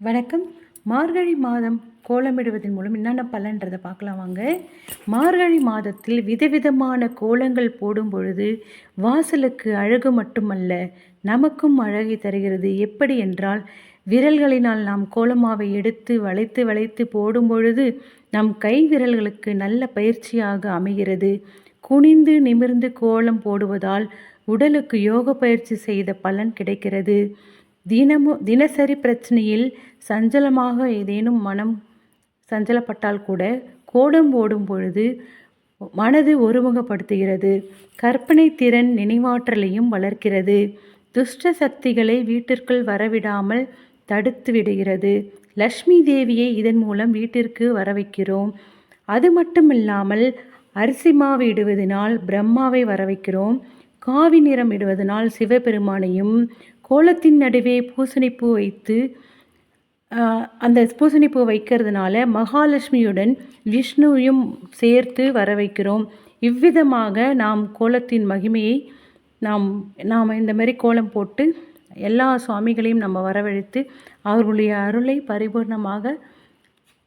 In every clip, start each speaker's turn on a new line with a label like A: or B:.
A: வணக்கம். மார்கழி மாதம் கோலமிடுவதன் மூலம் என்னென்ன பலன்றதை பார்க்கலாம் வாங்க. மார்கழி மாதத்தில் விதவிதமான கோலங்கள் போடும் பொழுது வாசலுக்கு அழகு மட்டுமல்ல நமக்கும் அழகை தருகிறது. எப்படி என்றால் விரல்களினால் நாம் கோலமாவை எடுத்து வளைத்து வளைத்து போடும் பொழுது நம் கை விரல்களுக்கு நல்ல பயிற்சியாக அமைகிறது. குனிந்து நிமிர்ந்து கோலம் போடுவதால் உடலுக்கு யோக பயிற்சி செய்த பலன் கிடைக்கிறது. தினமும் தினசரி பிரச்சனையில் சஞ்சலமாக ஏதேனும் மனம் சஞ்சலப்பட்டால் கூட கோடம் ஓடும் பொழுது மனது ஒருமுகப்படுத்துகிறது. கற்பனை திறன் நினைவாற்றலையும் வளர்க்கிறது. துஷ்ட சக்திகளை வீட்டிற்குள் வரவிடாமல் தடுத்து விடுகிறது. லக்ஷ்மி தேவியை இதன் மூலம் வீட்டிற்கு வர வைக்கிறோம் அது மட்டுமில்லாமல் அரிசி மாவு இடுவதனால் பிரம்மாவை வர வைக்கிறோம் காவி நிறம் இடுவதனால் சிவபெருமானையும் கோலத்தின் நடுவே பூசணிப்பூ வைத்து அந்த பூசணிப்பூ வைக்கிறதுனால மகாலட்சுமியுடன் விஷ்ணுவையும் சேர்த்து வர வைக்கிறோம் இவ்விதமாக நாம் கோலத்தின் மகிமையை நாம் நாம் இந்த மாதிரி கோலம் போட்டு எல்லா சுவாமிகளையும் நம்ம வரவழைத்து அவர்களுடைய அருளை பரிபூர்ணமாக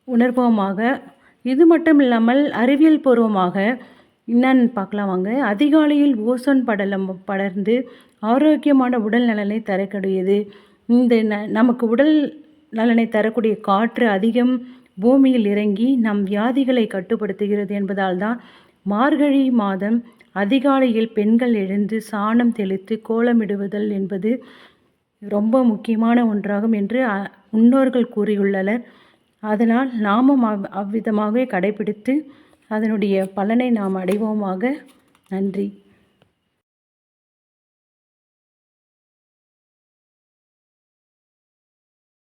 A: உணர்வோமாக இது மட்டும் இல்லாமல் அறிவியல் பூர்வமாக என்னன்னு பார்க்கலாம் வாங்க. அதிகாலையில் ஓசோன் படலம் படர்ந்து ஆரோக்கியமான உடல் நலனை தரக்கூடியது. இந்த ந நமக்கு உடல் நலனை தரக்கூடிய காற்று அதிகம் பூமியில் இறங்கி நம் வியாதிகளை கட்டுப்படுத்துகிறது என்பதால் தான் மார்கழி மாதம் அதிகாலையில் பெண்கள் எழுந்து சாணம் தெளித்து கோலமிடுவதல் என்பது ரொம்ப முக்கியமான ஒன்றாகும் என்று முன்னோர்கள் கூறியுள்ளனர். அதனால் நாமும் அவ் அவ்விதமாகவே கடைபிடித்து அதனுடைய பலனை நாம் அடைவோமாக. நன்றி.